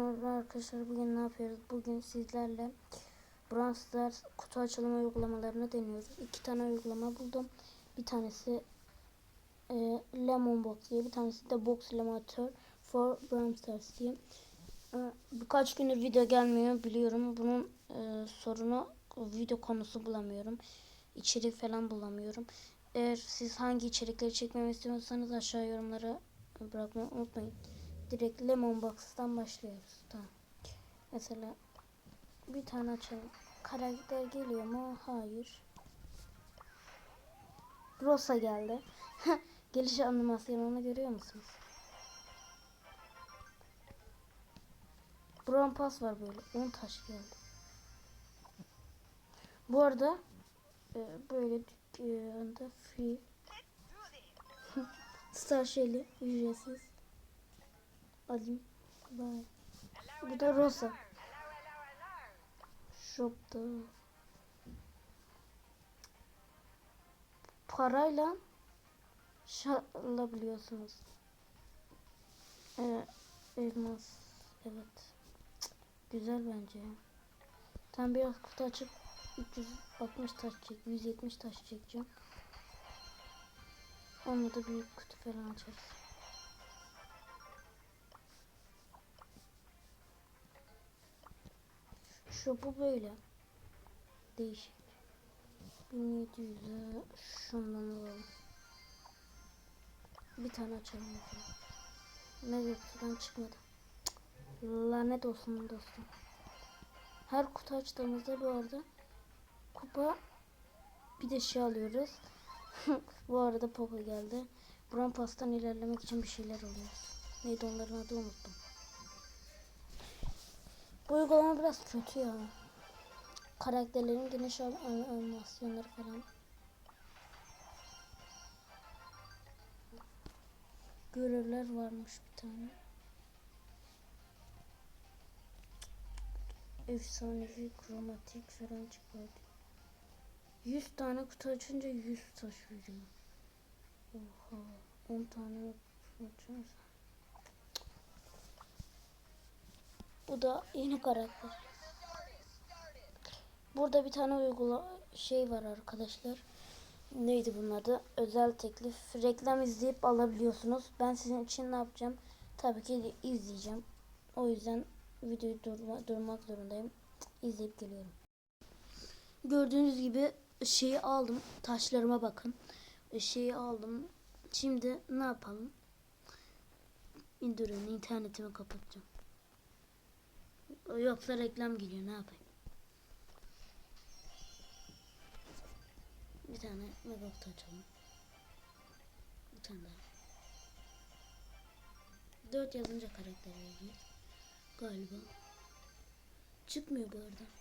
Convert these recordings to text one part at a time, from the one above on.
Merhaba arkadaşlar bugün ne yapıyoruz? Bugün sizlerle Brawl Stars kutu açılımı uygulamalarını deniyoruz. İki tane uygulama buldum. Bir tanesi e, Lemon Box diye bir tanesi de Box Eliminator for Brawl Stars diye. E, birkaç gündür video gelmiyor biliyorum. Bunun e, sorunu video konusu bulamıyorum. İçerik falan bulamıyorum. Eğer siz hangi içerikleri çekmemi istiyorsanız aşağı yorumlara bırakmayı unutmayın direkt Lemon Box'tan başlıyoruz. Tamam. Mesela bir tane açalım. Karakter geliyor mu? Hayır. Rosa geldi. Geliş animasyonunu görüyor musunuz? Brown Pass var böyle. 10 taş geldi. Bu arada e, böyle dükkanda free Star Shelly ücretsiz. Alayım. Bye. Bu da Rosa. Shop'ta. Parayla alabiliyorsunuz. Ee, elmas. Evet. Güzel bence. Tam biraz kutu açıp 360 taş çek, 170 taş çekeceğim. Onunla da büyük kutu falan açarız. Şu bu böyle. Değişik. 1700'e şundan alalım. Bir tane açalım kutudan çıkmadı. Lanet olsun dostum. Her kutu açtığımızda bu arada kupa bir de şey alıyoruz. bu arada Poco geldi. Brown Pass'tan ilerlemek için bir şeyler alıyoruz. Neydi onların adı unuttum. Bu uygulama biraz kötü ya. Karakterlerin geniş an- an- animasyonları falan. Görevler varmış bir tane. Efsanevi kromatik falan çıkardı. 100 tane kutu açınca 100 taş veriyor. Oha. 10 tane kutu açarsan. Bu da yeni karakter. Burada bir tane uygula şey var arkadaşlar. Neydi bunun adı? Özel teklif. Reklam izleyip alabiliyorsunuz. Ben sizin için ne yapacağım? Tabii ki izleyeceğim. O yüzden videoyu durma, durmak zorundayım. İzleyip geliyorum. Gördüğünüz gibi şeyi aldım. Taşlarıma bakın. Şeyi aldım. Şimdi ne yapalım? İndirin. internetimi kapatacağım. Yoksa reklam geliyor ne yapayım? Bir tane megabot açalım. Bir tane daha. Dört yazınca karakter veriyor. Galiba. Çıkmıyor bu arada.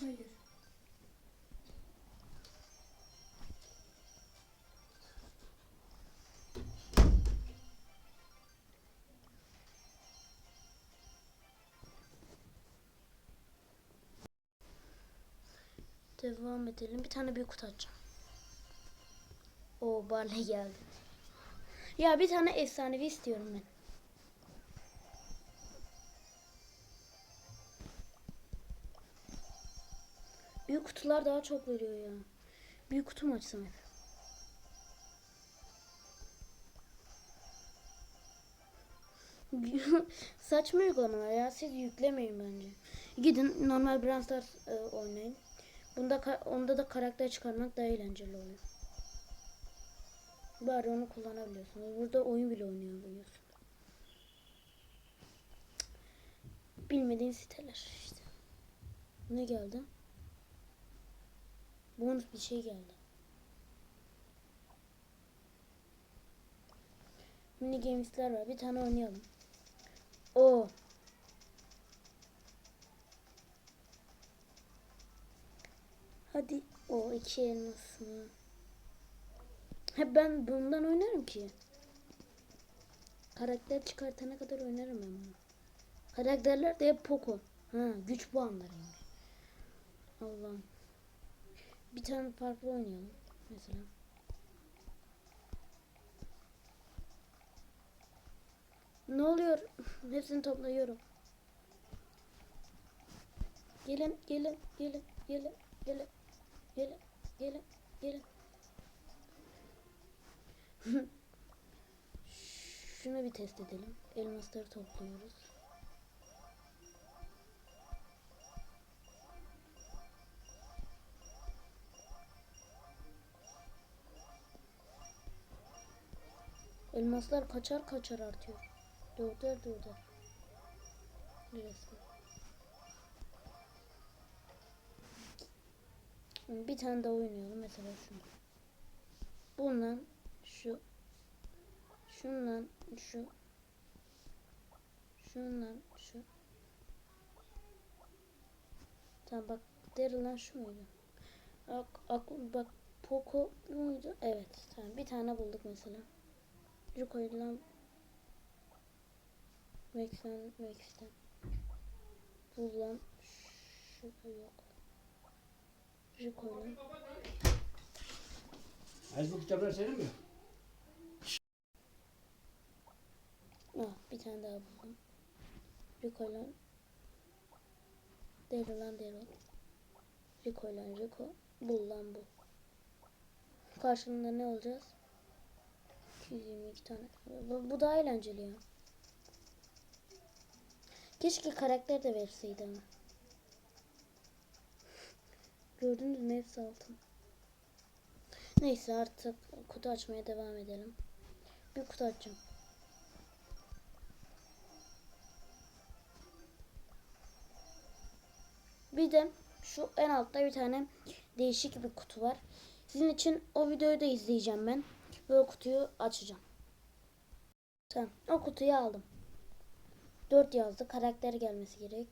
Hayır. Devam edelim. Bir tane büyük kutu açacağım. O Barley geldi. Ya bir tane efsanevi istiyorum ben. Büyük kutular daha çok veriyor ya. Büyük kutu mu açsam hep? Saçma uygulamalar ya. Siz yüklemeyin bence. Gidin normal Brawl Stars e, oynayın. Bunda onda da karakter çıkarmak daha eğlenceli oluyor. Bari onu kullanabiliyorsunuz. Burada oyun bile oynayabiliyorsunuz. Bilmediğin siteler işte. Ne geldi? Bonus bir şey geldi. Mini games'ler var. Bir tane oynayalım. O. Hadi. O iki elmasını. Hep ben bundan oynarım ki. Karakter çıkartana kadar oynarım ben bunu. Karakterler de hep Poco. Ha, güç puanları yani. Allah'ım. Bir tane farklı oynayalım mesela. Ne oluyor? Hepsini topluyorum. Gelin, gelin, gelin, gelin, gelin, gelin, gelin, gelin. Şunu bir test edelim. Elmasları topluyoruz. Elmaslar kaçar kaçar artıyor. Dörder dörder. Resmen. Bir tane daha oynayalım mesela şunu. Bundan şu şundan şu şundan şu Tamam bak derilen şu muydu? Ak, ak, bak Poco muydu? Evet tamam bir tane bulduk mesela. Rico'yla Max'ten Max'ten Bulan şu yok. Rico'yla Az bu kitaplar senin mi? Ah bir tane daha buldum. Rico'yla Daryl Daryl Rico'yla Rico Bul lan bu. Karşılığında ne olacağız? 222 tane. Bu, bu daha eğlenceli ya. Keşke karakter de verseydi ama. Gördünüz mü hepsi altın. Neyse artık kutu açmaya devam edelim. Bir kutu açacağım. Bir de şu en altta bir tane değişik bir kutu var. Sizin için o videoyu da izleyeceğim ben. Ve o kutuyu açacağım. Tamam. O kutuyu aldım. 4 yazdı. Karakter gelmesi gerek.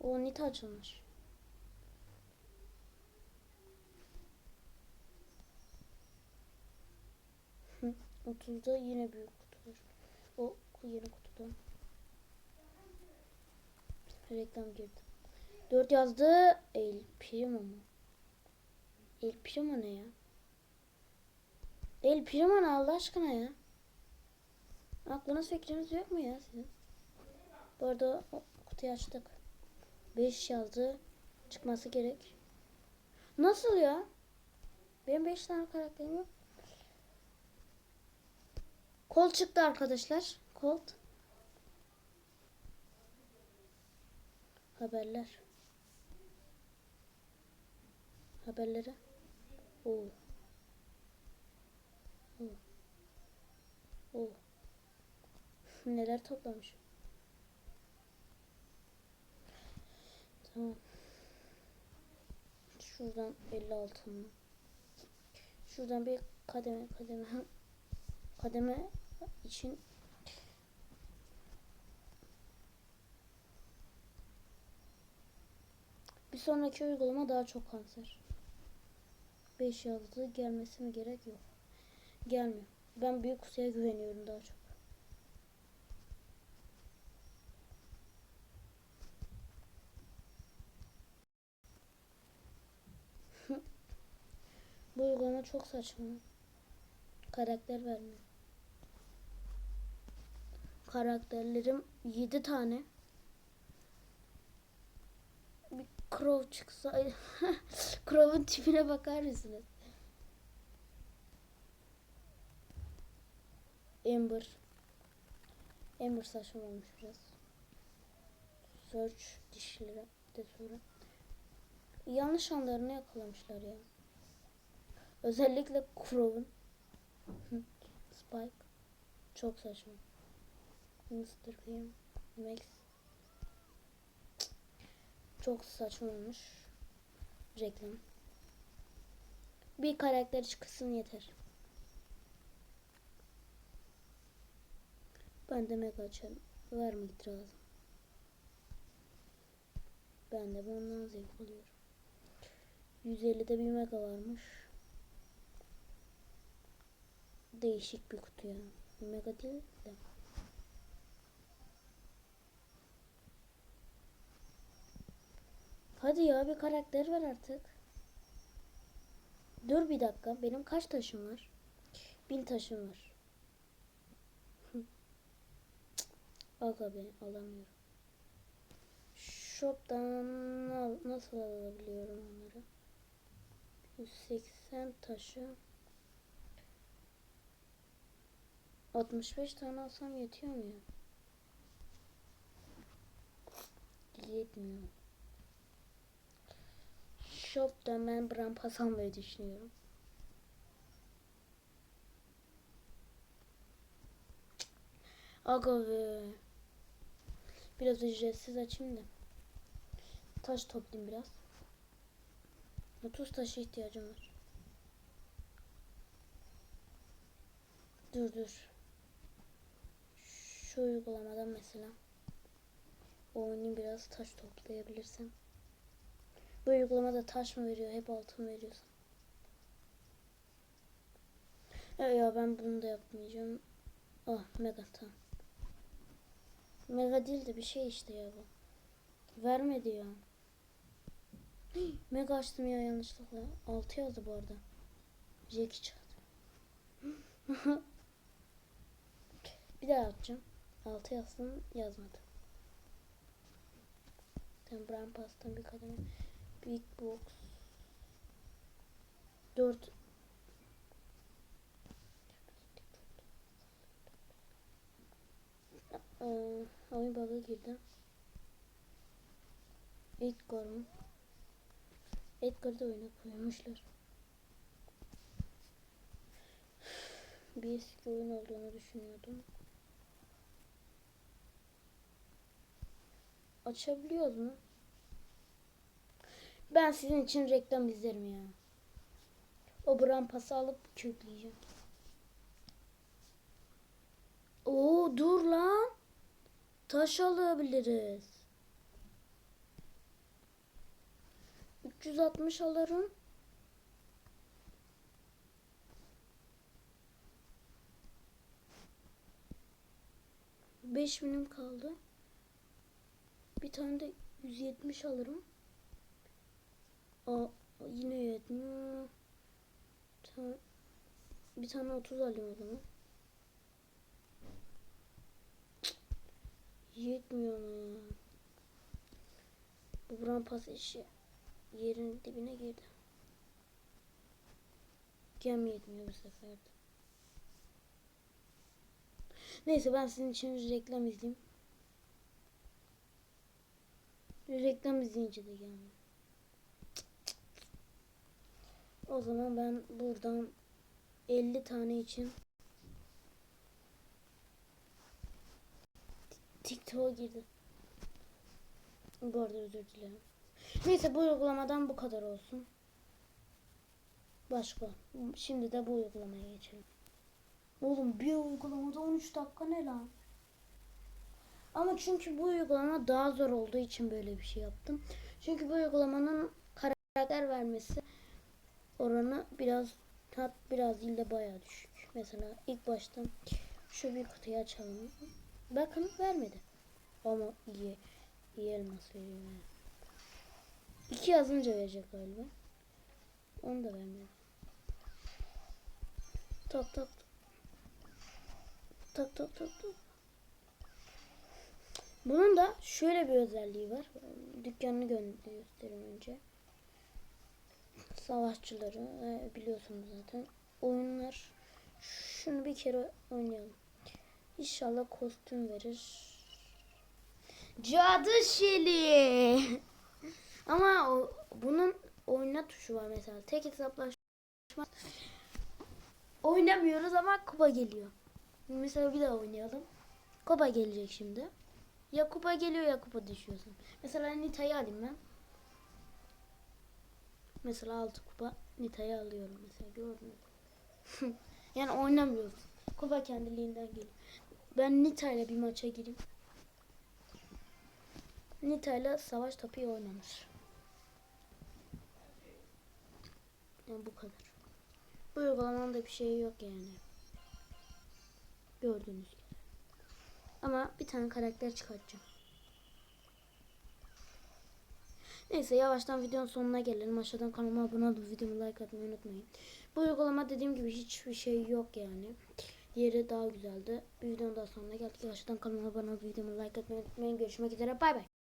O nita açılmış. Hı, 30'da yine büyük kutu var. O yeni kutudan. Reklam girdi. 4 yazdı. El Primo mu? El Primo ne ya? El Primo ne Allah aşkına ya? Aklınız fikriniz yok mu ya sizin? Bu arada o kutuyu açtık. 5 yazdı. Çıkması gerek. Nasıl ya? Benim 5 tane karakterim yok. Kol çıktı arkadaşlar. Colt. Haberler. Haberlere. Oo. Oo. Oo. Neler toplamış. Tamam. Şuradan 56 mı? Şuradan bir kademe kademe kademe için bir sonraki uygulama daha çok kanser. 5 yazdı gelmesi mi gerek yok. Gelmiyor. Ben büyük kutuya güveniyorum daha çok. Bu uygulama çok saçma. Karakter vermiyor. Karakterlerim 7 tane. Bir Crow çıksa Crow'un tipine bakar mısınız? Amber. Amber saçma olmuş biraz. Search dişlere de sonra. Yanlış anlarını yakalamışlar ya. Özellikle Crow'un. Spike. Çok saçma. Mr. P. Max. Çok saçma olmuş. Reklam. Bir karakter çıksın yeter. Ben de mega açarım. Var mı itirazım? Ben de bundan zevk alıyorum. 150'de bir mega varmış. Değişik bir kutu ya. Mega değil de. Hadi ya bir karakter ver artık. Dur bir dakika. Benim kaç taşım var? Bin taşım var. Aga be alamıyorum. Shop'tan al- nasıl alabiliyorum onları? 180 taşı. 65 tane alsam yetiyor mu ya? Yetmiyor. Shop'tan ben Brampas almayı düşünüyorum. Aga be. Biraz ücretsiz açayım da. Taş toplayayım biraz. 30 taşa ihtiyacım var. Dur dur. Şu uygulamadan mesela. Oynayayım biraz taş toplayabilirsem. Bu uygulamada taş mı veriyor? Hep altın veriyorsa. Ya, ya ben bunu da yapmayacağım. Ah mega tamam. Mega değil de bir şey işte ya bu. Vermedi ya. Hii, Mega açtım ya yanlışlıkla. 6 yazdı bu arada. Jackie çıktı. bir daha atacağım. 6 yazsın yazmadı. Tam Brown Pass'tan bir kademe. Big Box. 4 Ee, oyun bug'a girdi. Edgar mı? Edgar'ı da oyuna koymuşlar. Bir eski oyun olduğunu düşünüyordum. Açabiliyoruz mu? Ben sizin için reklam izlerim ya. O brampası alıp kökleyeceğim. Oo dur lan. Taş alabiliriz. 360 alırım. Beş binim kaldı. Bir tane de 170 alırım. Aa, yine yetmiyor. Tane, bir tane 30 alayım o Yetmiyor ama. Bu buran pas işi yerin dibine girdi. Gem yetmiyor bu sefer de. Neyse ben sizin için reklam izleyeyim. Reklam izleyince de gelmiyor. O zaman ben buradan 50 tane için TikTok'a girdim. Bu arada özür dilerim. Neyse bu uygulamadan bu kadar olsun. Başka. Şimdi de bu uygulamaya geçelim. Oğlum bir uygulamada 13 dakika ne lan? Ama çünkü bu uygulama daha zor olduğu için böyle bir şey yaptım. Çünkü bu uygulamanın karakter vermesi oranı biraz tat biraz değil de bayağı düşük. Mesela ilk başta şu bir kutuyu açalım. Bakın vermedi. Ama iyi. iyi elmas veriyor. İki yazınca verecek galiba. Onu da vermedi. Tak tak. Tak tak tak tak. Bunun da şöyle bir özelliği var. Dükkanını gö- göstereyim önce. Savaşçıları e, biliyorsunuz zaten. Oyunlar şunu bir kere oynayalım. İnşallah kostüm verir. Cadı Şeli. Ama o, bunun oyna tuşu var mesela. Tek hesaplaşma oynamıyoruz ama kupa geliyor. Mesela bir daha oynayalım. Kupa gelecek şimdi. Ya kupa geliyor ya kupa düşüyorsun. Mesela Nita'yı alayım ben. Mesela 6 kupa Nita'yı alıyorum mesela gördün mü? yani oynamıyoruz. Kupa kendiliğinden geliyor. Ben Nita ile bir maça gireyim. Nita ile savaş topu oynanır. Yani bu kadar. Bu uygulamanın da bir şey yok yani. Gördüğünüz gibi. Ama bir tane karakter çıkartacağım. Neyse yavaştan videonun sonuna gelelim. Aşağıdan kanalıma abone olup videomu like atmayı unutmayın. Bu uygulama dediğim gibi hiçbir şey yok yani. Diğeri daha güzeldi. Videonun daha sonuna geldik. Yavaştan kanalıma abone olup videomu like atmayı unutmayın. Görüşmek üzere. Bay bay.